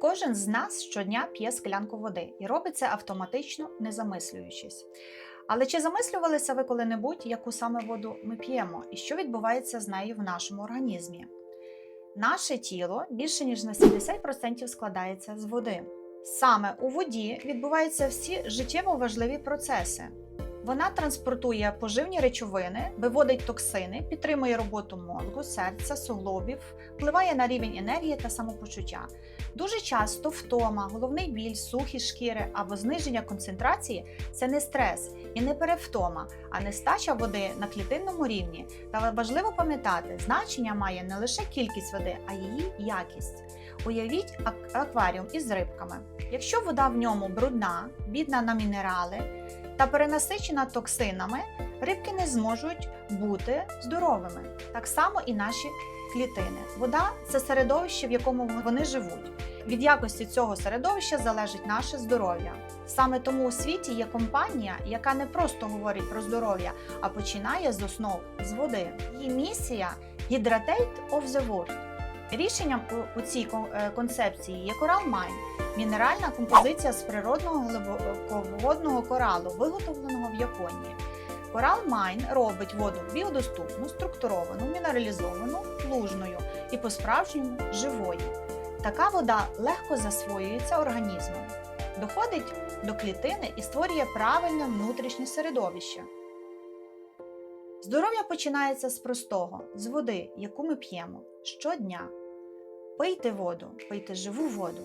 Кожен з нас щодня п'є склянку води і робить це автоматично, не замислюючись. Але чи замислювалися ви коли-небудь, яку саме воду ми п'ємо і що відбувається з нею в нашому організмі? Наше тіло більше ніж на 70% складається з води. Саме у воді відбуваються всі життєво важливі процеси. Вона транспортує поживні речовини, виводить токсини, підтримує роботу мозку, серця, суглобів, впливає на рівень енергії та самопочуття. Дуже часто втома, головний біль, сухість шкіри або зниження концентрації це не стрес і не перевтома, а нестача води на клітинному рівні. Та важливо пам'ятати, значення має не лише кількість води, а її якість. Уявіть ак- акваріум із рибками. Якщо вода в ньому брудна, бідна на мінерали та перенасичена токсинами, рибки не зможуть бути здоровими. Так само і наші клітини. Вода це середовище, в якому вони живуть. Від якості цього середовища залежить наше здоров'я. Саме тому у світі є компанія, яка не просто говорить про здоров'я, а починає з основ з води. Її місія Hydratate of the World. Рішенням у, у цій е, концепції є Coral Mine – мінеральна композиція з природного глибоководного коралу, виготовленого в Японії. Coral Mine робить воду біодоступну, структуровану, мінералізовану, лужною і по-справжньому живою. Така вода легко засвоюється організмом, доходить до клітини і створює правильне внутрішнє середовище. Здоров'я починається з простого, з води, яку ми п'ємо щодня. Пийте воду, пийте живу воду.